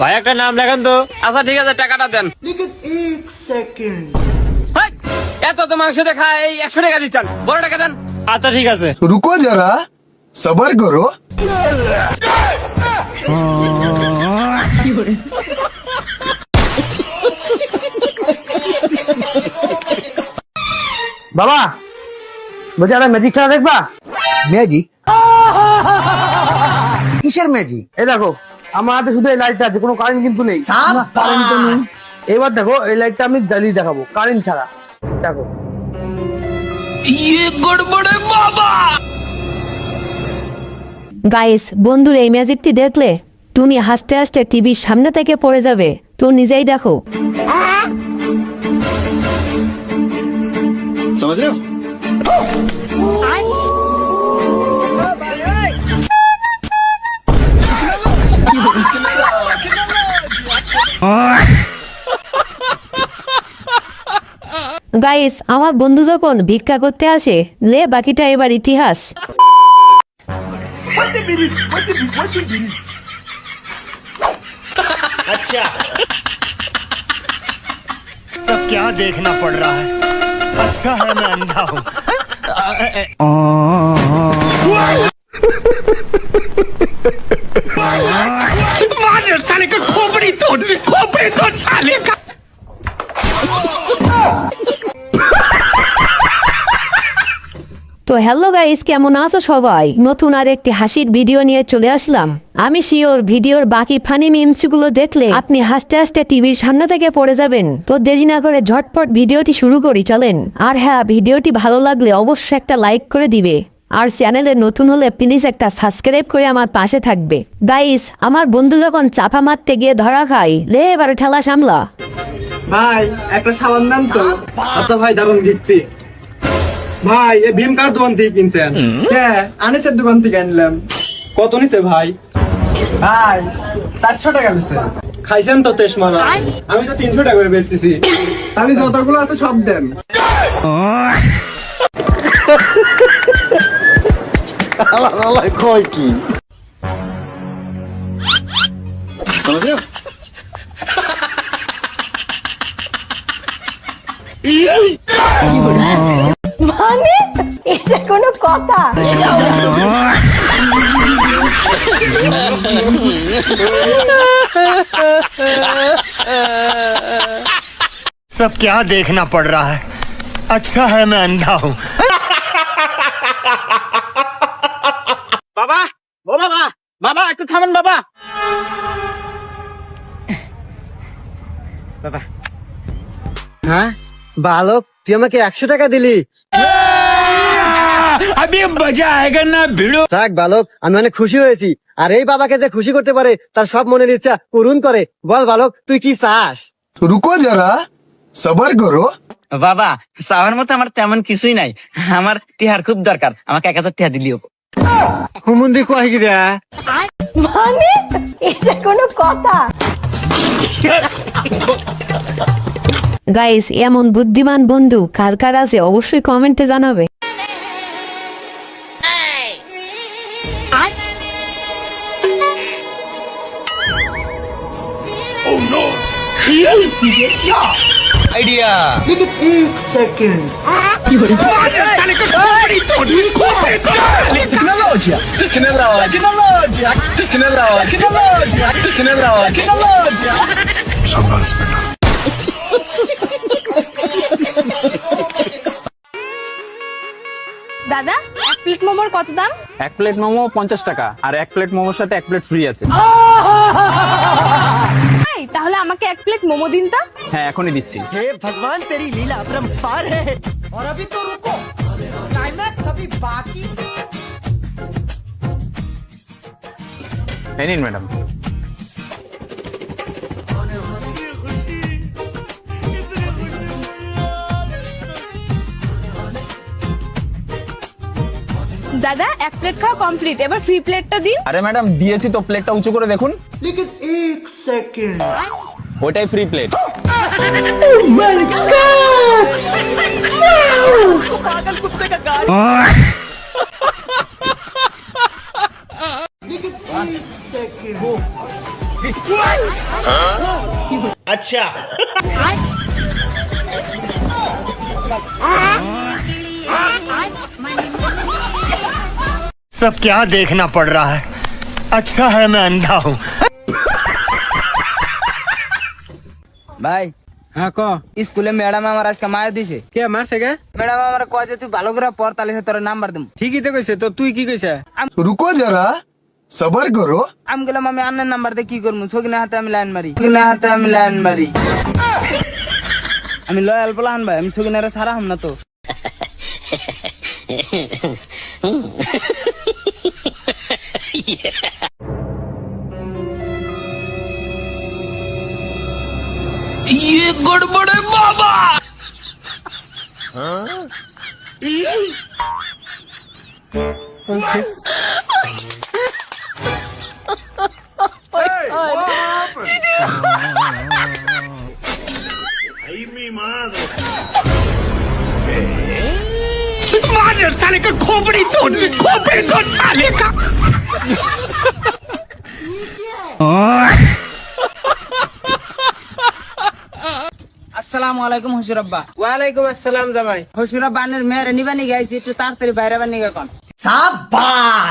ভাই একটা নাম লেখান তো। আচ্ছা ঠিক আছে টাকাটা দেন। এত তো মাংস দেখা এই একশো টাকা দিচ্ছেন। বড় টাকা দেন। আচ্ছা ঠিক আছে। রুকো যারা সবার করো। বাবা বলছি আমরা ম্যাজিক খেলা দেখবা? ম্যাজিক কিসের ম্যাজিক এই দেখো আমার হাতে শুধু এই লাইটটা আছে কোনো কারেন্ট কিন্তু নেই। কারেন্ট তো নেই। এবার দেখো এই লাইটটা আমি জ্বালিয়ে দেখাবো কারেন্ট ছাড়া। দেখো। গাইস বন্ধুর এই ম্যাজিকটি দেখলে? টুনি হাসতে হাসতে টিভির সামনে থেকে পড়ে যাবে। তো নিজেই দেখো। গাইস আমার বন্ধু যখন ভিক্ষা করতে আসে লে বাকিটা এবার ইতিহাস सब क्या देखना पड़ रहा है अच्छा है मैं अंधा हूँ তো হ্যালো গাইস কেমন আছো সবাই? নতুন আর একটি হাসির ভিডিও নিয়ে চলে আসলাম। আমি শিওর ভিডিওর বাকি ফানি মিমসগুলো দেখলে আপনি হাসতে হাসতে টিভির সামনে থেকে পড়ে যাবেন। তো দেরি না করে ঝটপট ভিডিওটি শুরু করি চলেন। আর হ্যাঁ ভিডিওটি ভালো লাগলে অবশ্যই একটা লাইক করে দিবে। আর চ্যানেলে নতুন হলে প্লিজ একটা সাবস্ক্রাইব করে আমার পাশে থাকবে। গাইস আমার বন্ধু যখন চাপা মারতে গিয়ে ধরা খাই লে এবার ঠেলা সামলা। ভাই একটা সাবান দেন তো। আচ্ছা ভাই দারুণ দিচ্ছি। ভাই এ ভীম কার দোকান থেকে কিনছেন? হ্যাঁ আনিসের দোকান থেকে আনলাম। কত নিছে ভাই? ভাই চারশো টাকা নিছে। খাইছেন তো তেস মারা আমি তো তিনশো টাকা করে বেচতেছি। তাহলে যতগুলো আছে সব দেন। কয় কি? মানে এটা কোনো কথা सब क्या देखना पड़ रहा है अच्छा है मैं अंधा हूँ বাবা ও বাবা বাবা একটু থামেন বাবা হ্যাঁ বালক তুই আমাকে একশো টাকা দিলি। থাক বালক আমি অনেক খুশি হয়েছি। আর এই বাবাকে যে খুশি করতে পারে তার সব মনের ইচ্ছা পূরণ করে। বল বালক তুই কি চাস? রুকো যারা সবার করো। বাবা চাওয়ার মতো আমার তেমন কিছুই নাই। আমার টিহার খুব দরকার। আমাকে এক হাজার টিহা দিলিও হুমুন্দি কয় গিরা মানে? এটা কোনো কথা। গাইস এমন বুদ্ধিমান বন্ধু কার কার আছে অবশ্যই কমেন্টে জানাবে। আইডিয়া দাদা এক প্লেট মোমোর কত দাম? এক প্লেট মোমো পঞ্চাশ টাকা আর এক প্লেট মোমোর সাথে এক প্লেট ফ্রি আছে। এই, তাহলে আমাকে এক প্লেট মোমো দিন তো। হ্যাঁ এখনই দিচ্ছি। এই নিন ম্যাডাম দাদা এক প্লেট খাওয়া কমপ্লিট এবার ফ্রি প্লেটটা দিন। আরে ম্যাডাম দিয়েছি তো প্লেটটা উঁচু করে দেখুন। ওটাই ফ্রি প্লেট सब क्या देखना पड़ रहा है अच्छा है मैं अंधा हूँ ভাই হ্যাঁ ক স্কুলে ম্যাডাম আমার আজকে মার দিছে কে মারছে গে ম্যাডাম আমার কয় যে তুই ভালো করে পড় তাহলে তোর নাম্বার দেবো ঠিকই তো কইছে তো তুই কি কইছে रुको जरा सबर करो আমি গেলাম আমি আন্নার নাম্বার দিয়ে কি করবো সকিনা হাতে আমি লাইন মারি সকিনা হাতে আমি লাইন মারি আমি লয়াল বলান ভাই আমি সকিনারে সারা হাম না তো ये गड़बड़े बाबा हाँ? का खोपड़ी तोड़ खोपड़ी तोड़ साले का আসসালামু আলাইকুম হসুর আব্বা। ওয়ালাইকুম আসসালাম জামাই। হসুর আব্বা আনের মেয়ের নিবানি গাইছি একটু তাড়াতাড়ি বাইরে বানি কন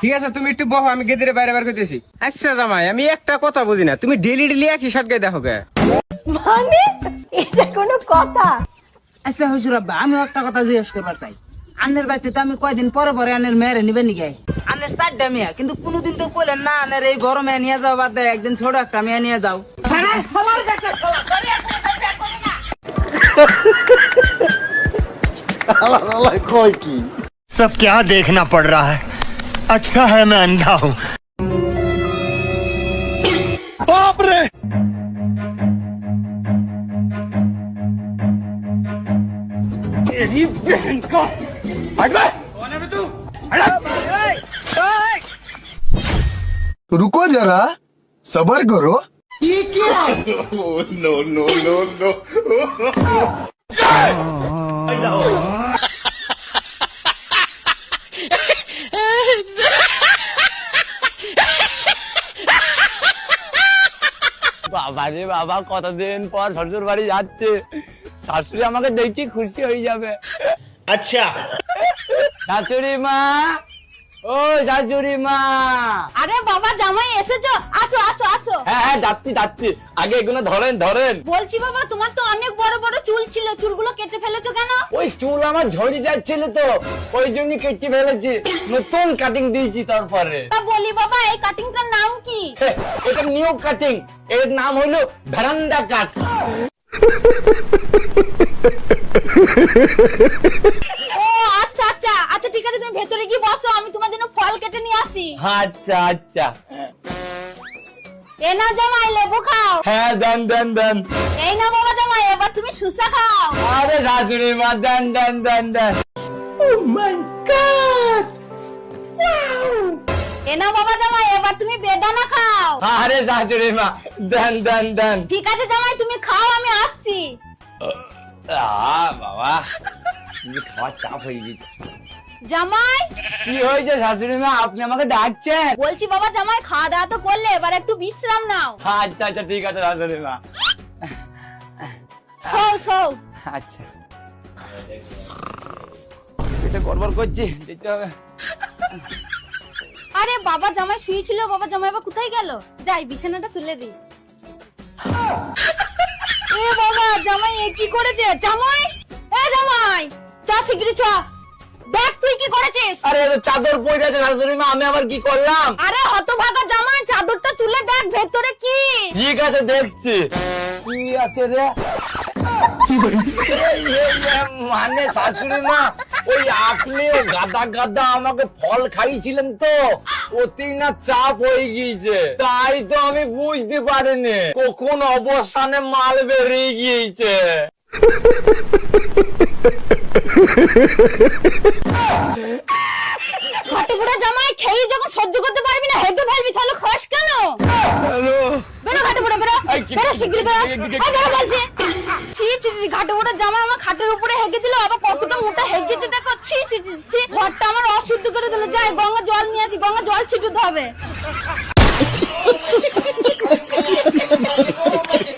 ঠিক আছে তুমি একটু বহো আমি গেদিরে বাইরে বার করতেছি। আচ্ছা জামাই আমি একটা কথা বুঝি না। তুমি ডেলি ডেলি একই শার্ট গায়ে দেখো গে মানে? এটা কোনো কথা। আচ্ছা হসুর আব্বা আমি একটা কথা জিজ্ঞেস করবার চাই। আন্নের বাড়িতে তো আমি কয়দিন পরে পরে আনের মেয়ের নিবানি গাই আনের চারটা মেয়ে কিন্তু কোনোদিন তো কইলেন না আনের এই বড় মেয়ে নিয়ে যাও বাদ দেয় একদিন ছোট একটা মেয়ে নিয়ে যাও सब क्या देखना पड़ रहा है अच्छा है मैं अंधा हूँ रुको जरा सबर करो বাবা রে বাবা কতদিন পর শ্বশুর বাড়ি যাচ্ছে শাশুড়ি আমাকে দেখি খুশি হয়ে যাবে अच्छा শাশুড়ি মা ও শাশুড়ি মা আরে বাবা জামাই এসেছ। আসো আসো আসো। হ্যাঁ হ্যাঁ যাচ্ছি যাচ্ছি। আগে এগুলো ধরেন ধরেন। বলছি বাবা তোমার তো অনেক বড় বড় চুল ছিল। চুলগুলো কেটে ফেলেছো কেন? ওই চুল আমার ঝরে যাচ্ছিল তো। ওই জন্য কেটে ফেলেছি। নতুন কাটিং দিয়েছি তারপরে। তা বলি বাবা এই কাটিংটার নাম কি? এটা নিউ কাটিং এর নাম হলো ভেরান্ডা কাট ও আচ্ছা ঠিক আছে তুমি ভেতরে গিয়ে বসো আমি তোমার জন্য ফল কেটে নিয়ে আসি। আচ্ছা আচ্ছা। এ না জামাই লেবু খাও। হ্যাঁ দেন দেন দেন। এই না বাবা জামাই এবার তুমি সুসা খাও। আরে শাশুড়ি মা দেন দেন দেন দেন। এ না বাবা জামাই এবার তুমি বেদানা খাও। আরে শাশুড়ি মা দেন দেন দেন। ঠিক আছে জামাই তুমি খাও আমি আসছি। আহ, বাবা। নিজে খাওয়ার চাপ হয়ে গেছে। জামাই? কি হয়েছে শাশুড়ি মা? আপনি আমাকে ডাকছেন? বলছি বাবা জামাই খাওয়া দাওয়া তো করলে এবার একটু বিশ্রাম নাও। আচ্ছা আচ্ছা ঠিক আছে শাশুড়ি মা। সৌ সৌ আচ্ছা। এটা গড়বড় করছি যেতে হবে। আরে বাবা জামাই শুয়েছিল বাবা জামাই বা কোথায় গেল? যাই বিছানাটা তুলে দিই। এ বাবা জামাই এ কি করেছে? জামাই? এ জামাই চ শিগগিরি চ। দেখ তুই কি করেছিস? আরে চাদর পড়ে আছে শাশুড়ি মা আমি আবার কি করলাম? আরে হতভাগা জামাই চাদরটা তুলে দেখ ভেতরে কি? ঠিক আছে দেখছি। কি আছে রে? মানে শাশুড়ি মা ওই আপনি গাদা গাদা আমাকে ফল খাইয়েছিলেন তো ওতেই না চাপ হয়ে গিয়েছে। তাই তো আমি বুঝতে পারিনি কখন অবসানে মাল বেরিয়ে গিয়েছে। ঘাটুপুরা জামাই খেয়ে যখন সহ্য করতে পারবি না হেঁটে ফেলবি তাহলে খাস কেন? বেরো ঘাটুপুরা বেরো। বেরো শিগগিরি বেরো। বেরো বলছি। ছি ছি ছি ঘাটুপুরা জামাই আমার খাটের উপরে হেগে দিল আবার কতটা মোটা হেগেছে দেখো। ছি ছি ছি ছি ঘরটা আমার অশুদ্ধ করে দিল। যাই গঙ্গা জল নিয়ে আসি গঙ্গা জল ছিটতে হবে।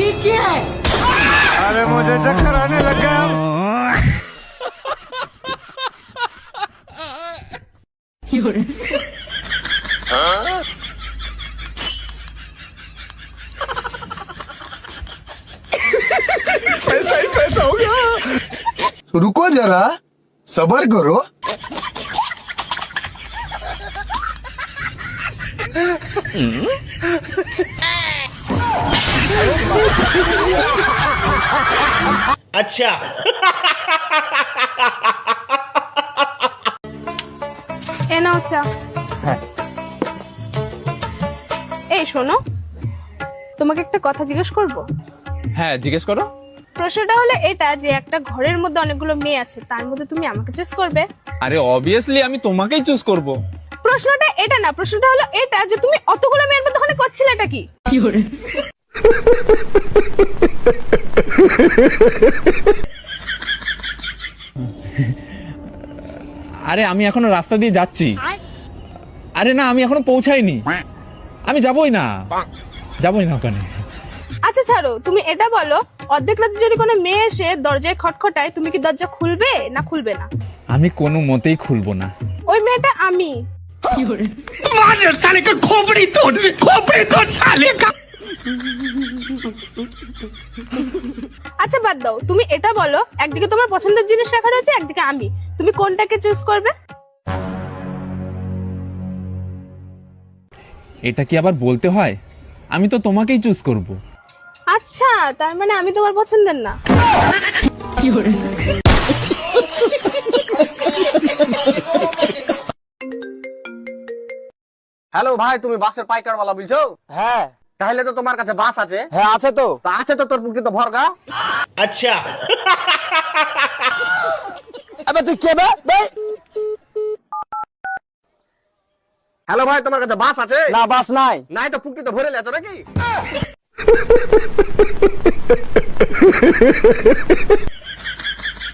ये क्या है। अरे मुझे चक्कर आने लग गया। रुको जरा सबर करो। এ নাও চা। এই শোনো তোমাকে একটা কথা জিজ্ঞেস করব? হ্যাঁ জিজ্ঞেস করো। প্রশ্নটা হলো এটা যে একটা ঘরের মধ্যে অনেকগুলো মেয়ে আছে তার মধ্যে তুমি আমাকে চুজ করবে? আরে অবভিয়াসলি আমি তোমাকেই চুজ করব। প্রশ্নটা এটা না প্রশ্নটা হলো এটা যে তুমি অতগুলো মেয়ের মধ্যে ওখানে করছিলেটা কি? আরে আমি এখনও রাস্তা দিয়ে যাচ্ছি। আরে না আমি এখনও পৌঁছাইনি। আমি যাবই না। যাবই না ওখানে। আচ্ছা ছাড়ো তুমি এটা বলো অর্ধেক রাতে যদি কোনো মেয়ে এসে দরজায় খটখটায় তুমি কি দরজা খুলবে না খুলবে না? আমি কোনো মতেই খুলবো না। ওই মেয়েটা আমি। আচ্ছা বাদ দাও। তুমি এটা বলো একদিকে তোমার পছন্দের জিনিস রাখা রয়েছে একদিকে আমি। তুমি কোনটাকে চুজ করবে? এটা কি আবার বলতে হয়? আমি তো তোমাকেই চুজ করব। আচ্ছা তার মানে আমি তোমার পছন্দের না। হ্যালো ভাই তুমি বাসের পাইকার वाला বলছো? হ্যাঁ। তাহলে তো তোমার কাছে বাস আছে। হ্যাঁ আছে তো। আছে তো তোর বুকে তো ভরগা। আবে তুই কে বে? বে? হ্যালো ভাই তোমার কাছে বাস আছে? না বাস নাই। নাই তো পুকটি তো ভরে লেছো নাকি?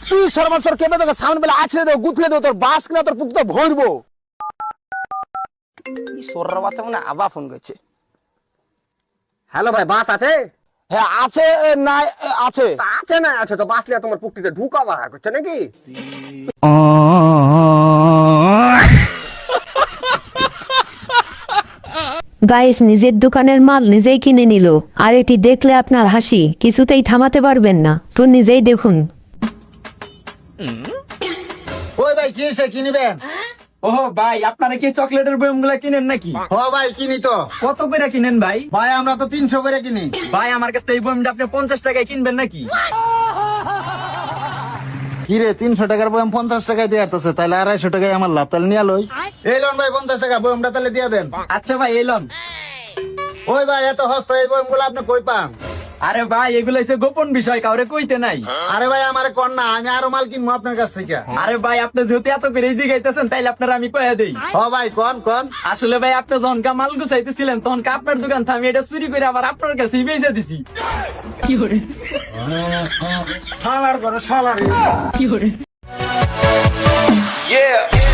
তুই সর্বসর কেবে তোকে সামনে বেলা আছড়ে দেবো গুথলে দেবো তোর বাস কিনা তোর পুক তো ভরবো। সর্র বাচ্চা মনে আবার ফোন করছে। হ্যালো ভাই বাস আছে? হ্যাঁ আছে নাই আছে। আছে না আছে তো বাস লিয়া তোমার পুকটিতে ঢুকা বাড়া করছে নাকি? গাইস নিজের দোকানের মাল নিজেই কিনে নিল। আর এটি দেখলে আপনার হাসি কিছুতেই থামাতে পারবেন না। তো নিজেই দেখুন। ওই ভাই কি সে কিনবেন ও ভাই আপনারা কি চকলেটের বয়মগুলা কিনেন নাকি? ও ভাই কিনি তো। কত করে কিনেন ভাই? ভাই আমরা তো তিনশো করে কিনি। ভাই আমার কাছে এই বয়মটা আপনি পঞ্চাশ টাকায় কিনবেন নাকি? কিরে তিনশো টাকার বয়ম পঞ্চাশ টাকায় দিয়ে আসতেছে তাহলে আড়াইশো টাকায় আমার লাভ তাহলে নিয়ে লই এই লোন ভাই পঞ্চাশ টাকা বয়মটা তাহলে দিয়ে দেন। আচ্ছা ভাই এলাম ওই ভাই এত হস্ত এই বয়মগুলো আপনি কই পান? আরে ভাই এগুলো হচ্ছে গোপন বিষয় কাউরে কইতে নাই। আরে ভাই আমার কর না আমি আরও মাল কিনবো আপনার কাছ থেকে। আরে ভাই আপনি যেহেতু এত করে ইজি গাইতেছেন তাইলে আপনার আমি কয়ে দেই। ও ভাই কোন কোন। আসলে ভাই আপনি যখন কা মাল গুছাইতেছিলেন তখন কা আপনার দোকান থেকে আমি এটা চুরি করে আবার আপনার কাছে বেচে দিছি? সালার করে সালার Yeah.